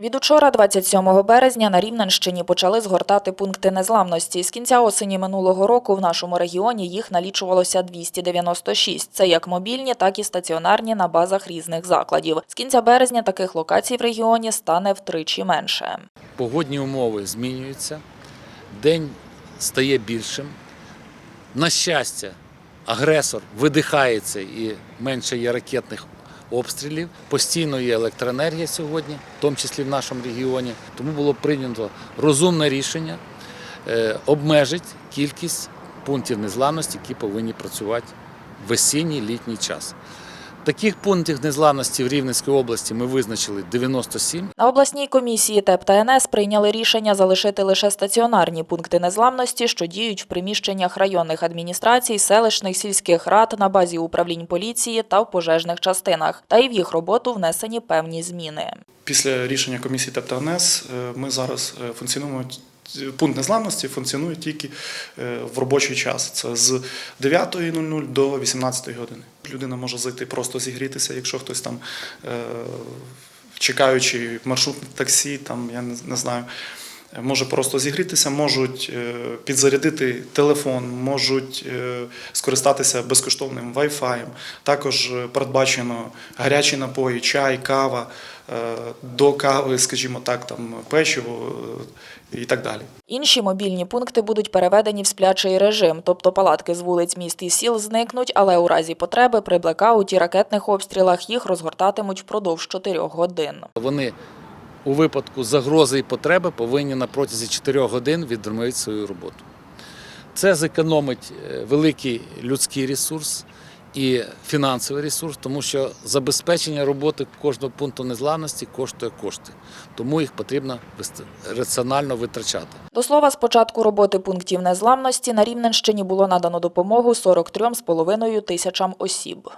Від учора, 27 березня, на Рівненщині почали згортати пункти незламності. З кінця осені минулого року в нашому регіоні їх налічувалося 296. Це як мобільні, так і стаціонарні на базах різних закладів. З кінця березня таких локацій в регіоні стане втричі менше. Погодні умови змінюються, день стає більшим. На щастя, агресор видихається і менше є ракетних обстрілів. Постійно є електроенергія сьогодні, в тому числі в нашому регіоні. Тому було прийнято розумне рішення е, обмежити кількість пунктів незламності, які повинні працювати в осінній літній час. Таких пунктів незламності в Рівненській області ми визначили 97. На обласній комісії ТЕП та НС прийняли рішення залишити лише стаціонарні пункти незламності, що діють в приміщеннях районних адміністрацій, селищних сільських рад на базі управлінь поліції та в пожежних частинах. Та й в їх роботу внесені певні зміни. Після рішення комісії ТЕП та НС е, ми зараз е, функціонуємо. Пункт незламності функціонує тільки е, в робочий час. Це з 9.00 до 18 години. Людина може зайти просто зігрітися, якщо хтось там, е, чекаючи маршрутне таксі, там я не знаю. Може просто зігрітися, можуть е, підзарядити телефон, можуть е, скористатися безкоштовним Wi-Fi. Також е, передбачено гарячі напої, чай, кава, до кави, скажімо так, там печиво і так далі. Інші мобільні пункти будуть переведені в сплячий режим, тобто палатки з вулиць міст і сіл зникнуть, але у разі потреби при блекауті, ракетних обстрілах їх розгортатимуть впродовж 4 годин. Вони у випадку загрози і потреби повинні на протязі 4 годин відновити свою роботу. Це зекономить е, великий людський ресурс і фінансовий ресурс, тому що забезпечення роботи кожного пункту незламності коштує кошти. Тому їх потрібно раціонально витрачати. До слова, з початку роботи пунктів незламності на Рівненщині було надано допомогу 43,5 тисячам осіб.